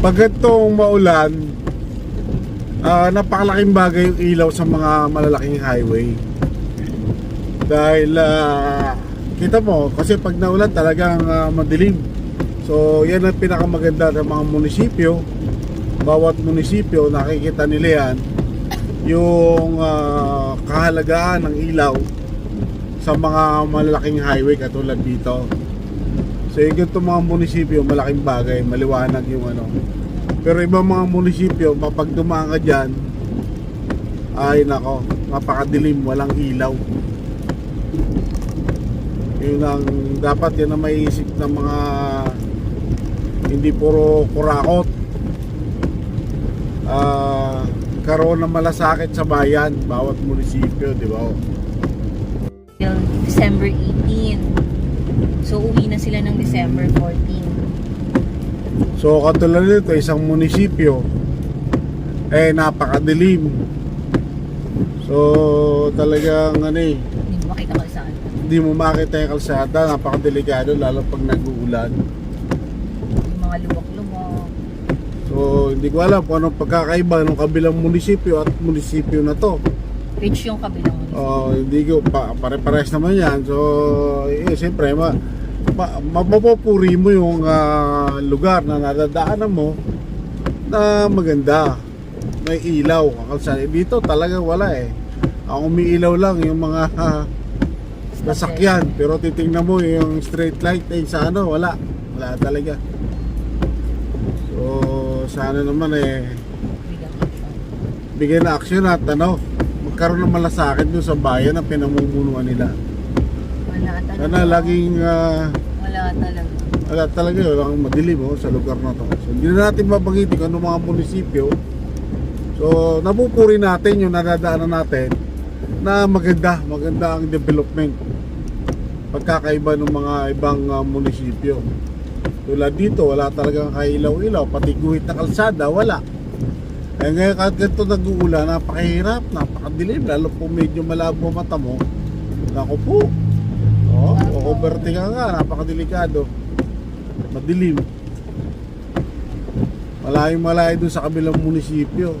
Pag itong maulan, ah, napakalaking bagay yung ilaw sa mga malalaking highway. Dahil ah, kita mo, kasi pag naulan talagang ah, madilim. So yan ang pinakamaganda ng mga munisipyo. Bawat munisipyo nakikita nila yan yung ah, kahalagaan ng ilaw sa mga malalaking highway katulad dito. Yung ganito mga munisipyo, malaking bagay, maliwanag yung ano. Pero ibang mga munisipyo, mapag dumaan ka dyan, ay nako, mapakadilim, walang ilaw. Yun ang dapat yan ang maiisip ng mga hindi puro kurakot. Ah, karoon ng malasakit sa bayan, bawat munisipyo, di ba? December 18. So, uwi na sila ng December 14. So katulad nito, isang munisipyo eh napakadilim. So talagang ano eh, Hindi mo makita saan. hindi mo makita yung kalsada, napakadelikado lalo pag nag-uulan. Yung mga luwak-luwak. So hindi ko alam kung anong pagkakaiba ng kabilang munisipyo at munisipyo na to. Which yung kabilang mo. Oh, hindi ko pa pare-pares naman 'yan. So eh, siyempre ma, ma, mapupuri mo yung ah, lugar na nadadaanan mo na maganda. May ilaw, kalsada. Dito talaga wala eh. Ang umiilaw lang yung mga ah, sasakyan. Pero titingnan mo yung straight light eh, sa ano, wala. Wala talaga. So, sana naman eh, Bigyan na action at ano, magkaroon ng malasakit doon sa bayan na pinamumunuan nila. Wala talaga. Sana laging ah, Wala talaga. wala talaga walang madilim oh, sa lugar na to. So hindi na natin mabanggit kung ano mga munisipyo. So napupuri natin yung nadadaanan natin na maganda, maganda ang development. Pagkakaiba ng mga ibang ah, munisipyo. Tulad dito, wala talagang kailaw-ilaw, pati guhit na kalsada, wala. Eh ngayon kahit ganito nag-uulan, napakahirap, napakadilim, lalo po medyo malabo mata mo. Naku po. Oh, o-overte ka nga, napakadelikado. Madilim. Malayong malayo dun sa kabilang munisipyo.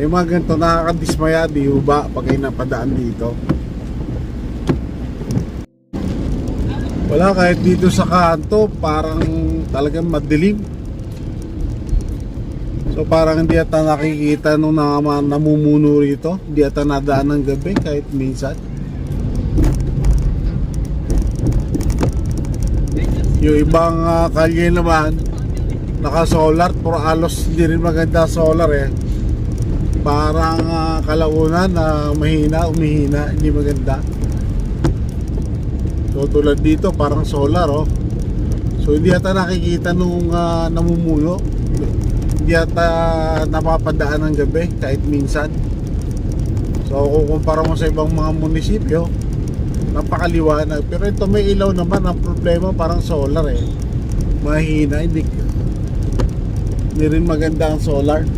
Eh mga ganito, nakakadismaya, di ba, pag napadaan dito. Wala, kahit dito sa kanto, parang talagang madilim. So parang hindi ata nakikita nung na, namumuno rito. Hindi ata nadaan ng gabi kahit minsan. Yung ibang ah, kalye naman, naka-solar, pero alos hindi rin maganda solar eh. Parang ah, kalaunan na mahina, umihina, hindi maganda. So tulad dito, parang solar oh. So hindi ata nakikita nung ah, namumuno. Hindi ata napapadaan ng gabi kahit minsan. So kukumpara mo sa ibang mga munisipyo, napakaliwanag. Pero ito may ilaw naman, ang problema parang solar eh. Mahina, hindi, hindi rin maganda ang solar.